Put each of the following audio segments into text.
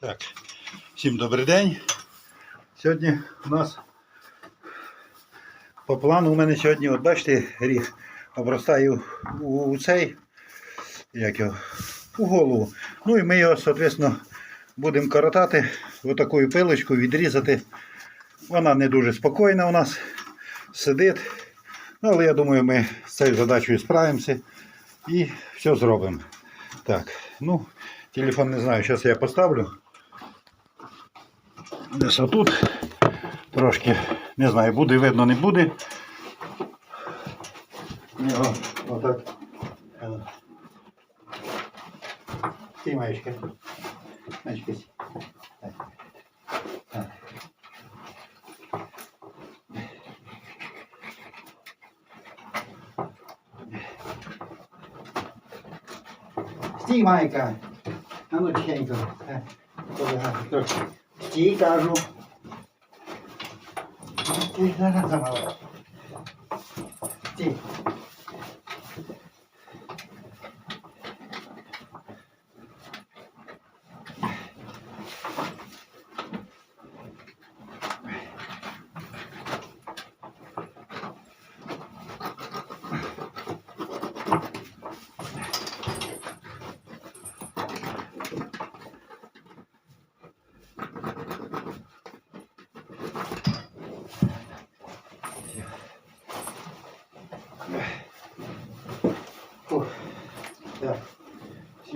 Так, всім добрий день. Сьогодні у нас по плану у мене сьогодні, от бачите, ріг обростає у, у цей, як його, у голову. Ну і ми його, соответственно, будемо коротати отакою пилочкою, відрізати. Вона не дуже спокійна у нас, сидить. Ну, але я думаю, ми з цією задачею справимося і все зробимо. Так, ну, телефон не знаю, зараз я поставлю. Десь отут. Трошки, не знаю, буде видно, не буде. Його отак. Стій, маєчка. Маєчка, стій. Майка. А ну тихенько. Е, трохи. Стій, кажу. Ти зараз замала.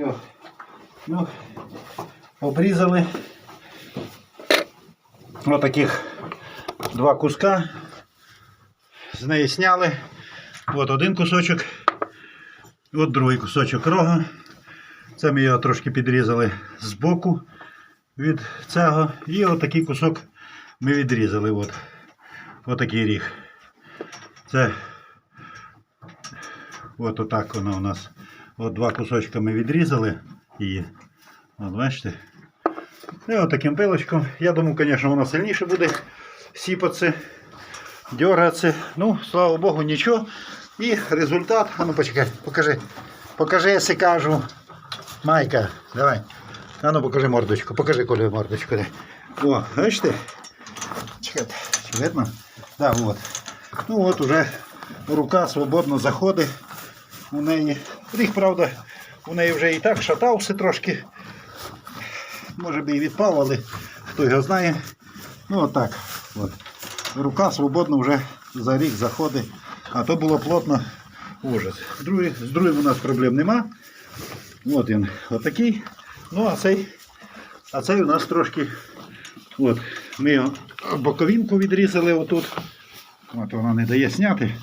Все. Ну, обрізали. Ось таких два куска. З неї сняли. От один кусочок. От другий кусочок рога. Це ми його трошки підрізали з боку від цього. І отакий кусок ми відрізали. От. Отакий ріг. Це От отак воно у нас. От два кусочка ми відрізали її. От бачите. І от таким пилочком. Я думаю, звісно, воно сильніше буде сіпатися, дергатися. Ну, слава Богу, нічого. І результат. А ну почекай, покажи. Покажи, якщо кажу. Майка, давай. А ну покажи мордочку. Покажи колю мордочку. О, бачите? Чекайте, видно? Да, от. Ну от уже рука свободно заходить у неї. Ріг, правда, у неї вже і так шатався трошки. Може би і відпав, але хто його знає. Ну отак. От. Рука свободно вже за рік заходить. А то було плотно ужас. Другий, з другим у нас проблем нема. От він отакий. Ну, а цей, а цей у нас трошки. От, ми боковинку відрізали отут. От вона не дає зняти.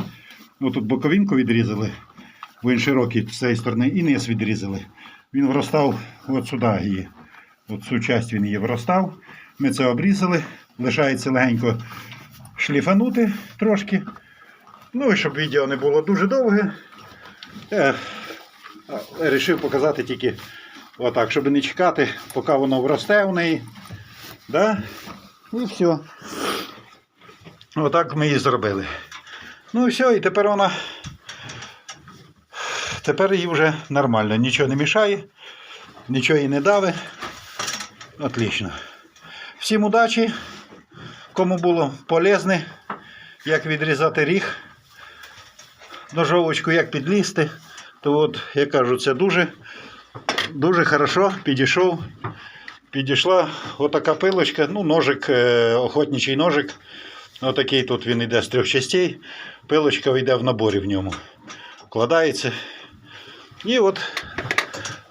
Ось тут боковинку відрізали, він широкий з цієї сторони, і низ відрізали. Він вростав от сюди її. От цю часть він її вростав. Ми це обрізали. Лишається легенько шліфанути трошки. Ну і щоб відео не було дуже довге. Я вирішив показати тільки отак, щоб не чекати, поки воно вросте у неї. Да? І все. Отак ми її зробили. Ну і все, і тепер вона. Тепер їй вже нормально, нічого не мішає, нічого їй не дави. Отлично. Всім удачі. Кому було полезне, як відрізати ріг, ножовочку як підлізти, то от, я кажу, це дуже, дуже хорошо підійшов. Підійшла отака пилочка, ну, ножик, е, охотничий ножик. Отакий тут він йде з трьох частей. Пилочка йде в наборі в ньому. Вкладається. І от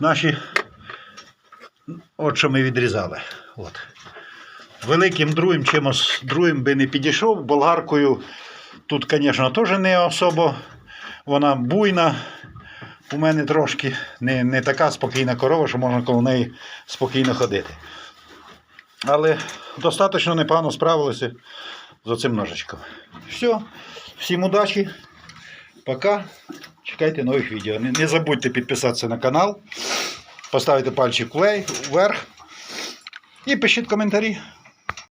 наші, от що ми відрізали. От. Великим другим чимось другим би не підійшов. Болгаркою тут, звісно, теж не особо. Вона буйна. У мене трошки не, не така спокійна корова, що можна коло неї спокійно ходити. Але достатньо непогано справилися з цим ножичком. Все. Всім удачі. Пока. Чекайте нових відео. Не, не забудьте підписатися на канал, поставити пальчик вверх і пишіть коментарі.